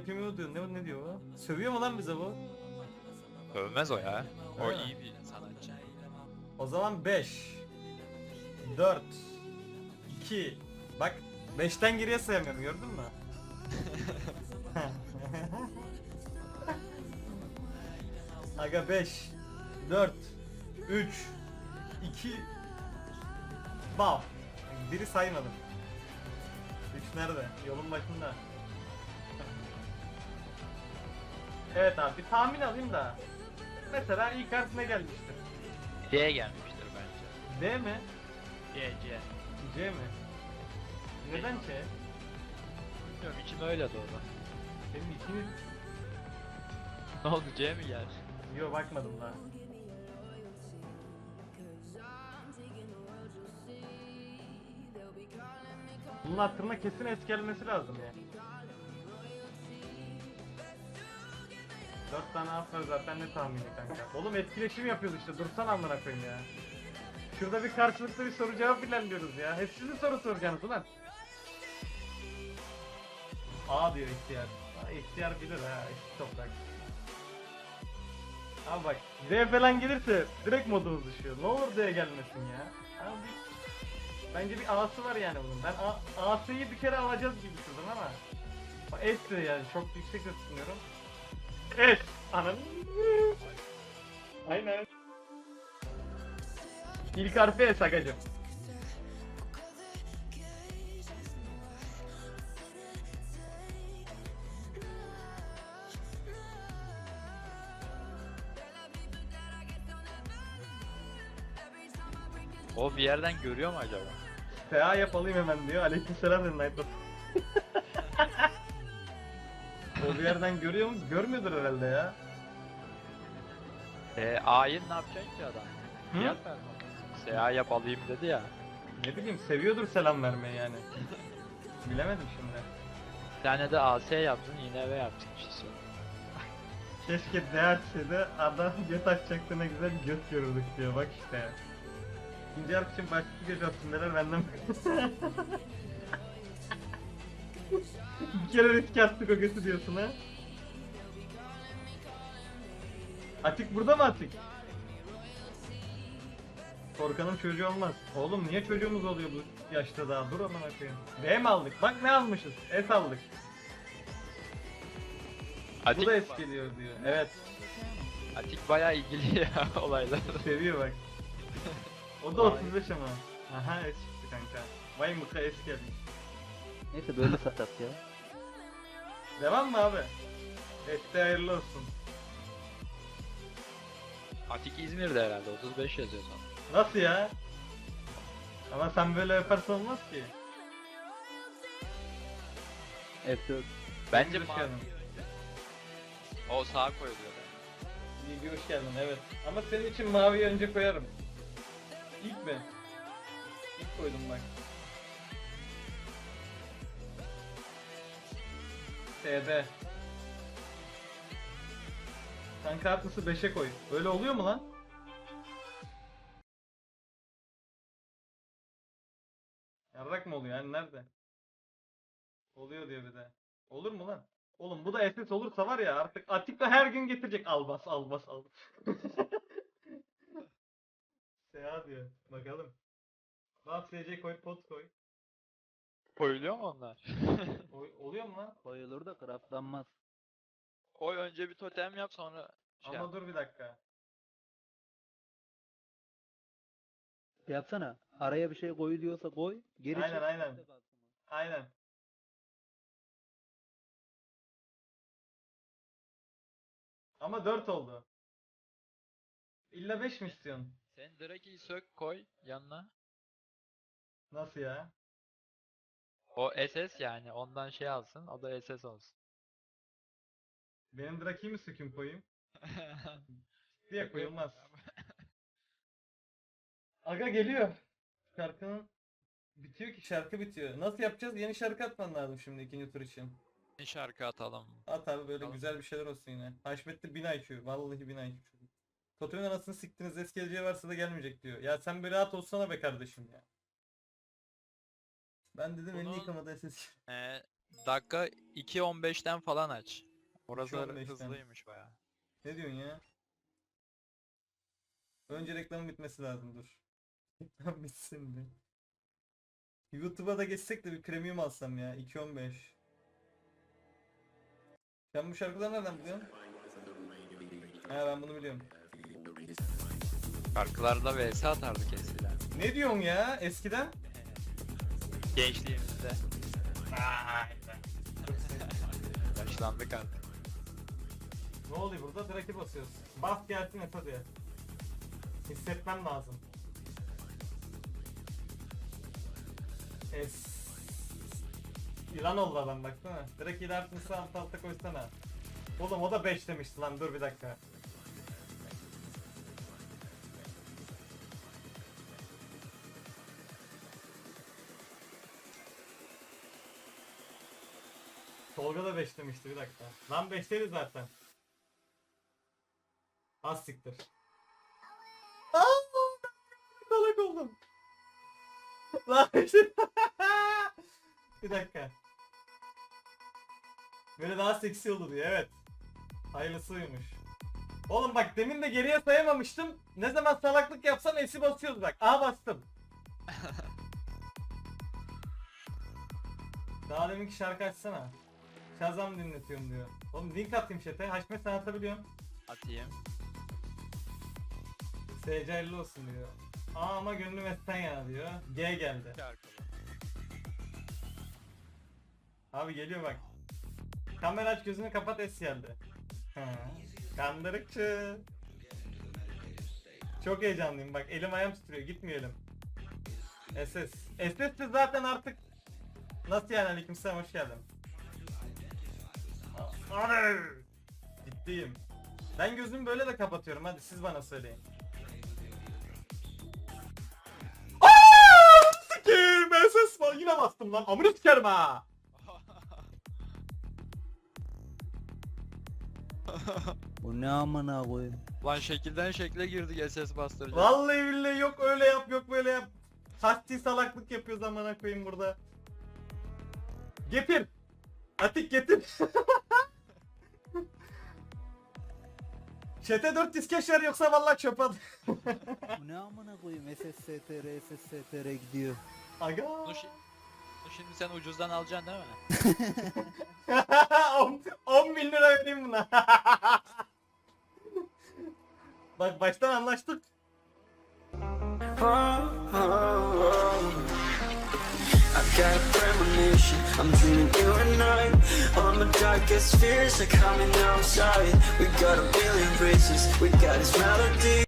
yapayım diyor. Ne, ne diyor bu? Sövüyor mu lan bize bu? Övmez o ya. O mi? iyi bir sanatçı. O zaman 5 4 2 Bak 5'ten geriye sayamıyorum gördün mü? Aga 5 4 3 2 Bav Biri saymadım 3 nerede? Yolun başında Evet abi bir tahmin alayım da Mesela ilk harf ne gelmiştir? C gelmiştir bence. D mi? C, C. C mi? Neden C? Bilmiyorum içim öyle doğru. Benim ikimiz... Ne oldu C mi geldi? Yo bakmadım daha. Bunun hatırına kesin es gelmesi lazım ya. Dört tane var zaten ne tahmini kanka. Oğlum etkileşim yapıyoruz işte dursana amına koyayım ya. Şurada bir karşılıklı bir soru cevap bilen ya. Hep sizin soru soracaksınız ulan. A diyor ihtiyar. Ha, ihtiyar bilir ha eski toprak. Abi bak D falan gelirse direkt modumuz düşüyor. Ne olur D gelmesin ya. Abi bence bir A'sı var yani bunun. Ben A'sıyı bir kere alacağız gibi düşündüm ama. S yani çok yüksek de S. Ananı. Aynen. İlk harfi S agacım. O bir yerden görüyor mu acaba? PA yapalım hemen diyor. Aleykümselam dedi O bir yerden görüyor mu? Görmüyordur herhalde ya. E, A'yı ne yapacaksın ki adam? Hı? Fiyat verme. SA yap alayım dedi ya. Ne bileyim seviyordur selam vermeyi yani. Bilemedim şimdi. Bir tane de AS yaptın yine eve yaptın işte sonra. Keşke DHC'de adam göt açacaktı ne güzel göt görürdük diyor bak işte. İkinci harf için başka bir göz atsınlar benden. bir kere risk attık o götü diyorsun ha. Atik burada mı Atik? Korkanın çocuğu olmaz. Oğlum niye çocuğumuz oluyor bu yaşta daha? Dur aman koyayım. B mi aldık? Bak ne almışız? S aldık. Atik, Bu da S geliyor diyor. Evet. Atik bayağı ilgili ya olaylar. Seviyor bak. O da Vay. 35 ama. Aha es çıktı kanka. Vay mıka es gelmiş. Neyse böyle satat ya. Devam mı abi? Este hayırlı olsun. Atik İzmir'de herhalde 35 yazıyor sonra. Nasıl ya? Ama sen böyle yaparsan olmaz ki. F4. Bence Hoş mavi geldin. O sağa koyuluyor. İyi hoş geldin evet. Ama senin için maviyi önce koyarım. İlk mi? İlk koydum bak. TD. Kanka artısı 5'e koy. Öyle oluyor mu lan? Yarrak mı oluyor yani nerede? Oluyor diyor bir de. Olur mu lan? Oğlum bu da SS olursa var ya artık Atik de her gün getirecek albas albas albas. Seha diyor. Bakalım. Bak SC koy pot koy. Koyuluyor mu onlar? Oy- oluyor mu lan? Koyulur da craftlanmaz. Koy önce bir totem yap sonra şey Ama yap. dur bir dakika. Yapsana. Araya bir şey koy diyorsa koy. Geri Aynen, çek, aynen. bak. Aynen. Ama 4 oldu. İlla 5 mi istiyorsun? Sen Draki'yi sök koy yanına. Nasıl ya? O SS yani ondan şey alsın o da SS olsun. Benim Draki'yi mi söküm koyayım? Diye koyulmaz. Aga geliyor. Şarkının bitiyor ki şarkı bitiyor. Nasıl yapacağız? Yeni şarkı atman lazım şimdi ikinci tur için. Bir şarkı atalım. At abi böyle Tamam. güzel bir şeyler olsun yine. Haşmetli 1000 IQ. Vallahi 1000 IQ. Totem'in anasını siktiniz eski geleceği varsa da gelmeyecek diyor. Ya sen böyle at olsana be kardeşim ya. Ben dedim elini Bunun- yıkamadı SS. Ee, Dakika 2.15'ten falan aç. Orası 2.15'ten. hızlıymış baya. Ne diyorsun ya? Önce reklamın bitmesi lazım dur. Reklam bitsin bir. YouTube'a da geçsek de bir premium alsam ya. 2.15. Sen bu şarkıları nereden biliyorsun? He ben bunu biliyorum. Şarkılarda vs atardık eskiden. Ne diyorsun ya eskiden? Gençliğimizde. Yaşlandık artık. Ne oluyor burada? Drake'e basıyoruz. Bas gelsin et hadi. Hissetmem lazım. Es... Yılan oldu adam baksana. Direkt ilerisini sağ alt alta koysana. Oğlum o da 5 demişti lan dur bir dakika. Tolga da 5 demişti bir dakika. Lan 5 dedi zaten. Az siktir. Aa, salak oldum. Lan işte- bir dakika. Böyle daha seksi olur diye evet. Hayırlısıymış. Oğlum bak demin de geriye sayamamıştım. Ne zaman salaklık yapsam esi basıyoruz bak. A bastım. Daha deminki şarkı açsana. Shazam dinletiyorum diyor. Oğlum link atayım chat'e. Haşme sen atabiliyorsun. Atayım. SC 50 olsun diyor. A ama gönlüm etten yana diyor. G geldi. Şarkılı. Abi geliyor bak. Kamera aç gözünü kapat es geldi. Ha. Kandırıkçı. Çok heyecanlıyım bak elim ayağım titriyor gitmeyelim. SS. SS de zaten artık Nasıl yani aleykümselam hoş geldin. Ciddiyim. Ben gözümü böyle de kapatıyorum hadi siz bana söyleyin. Sikeyim SS var yine bastım lan amına sikerim ha. Bu ne amına koyayım. Lan şekilden şekle girdik SS bastıracağız. Vallahi billahi yok öyle yap yok böyle yap. Taktiği salaklık yapıyor zamana koyayım burada. Getir. Atik getir. Çete 4 diskeşer yoksa vallahi çöp at. Bu ne amına koyayım. SSSTR SSSTR gidiyor. Aga. Bunu, şi- bunu şimdi sen ucuzdan alacaksın değil mi? 10, 10 bin lira vereyim buna. Bak baştan anlaştık. I've got a premonition, I'm dreaming you and I. All my darkest fears are coming outside. We got a billion races, we got this melody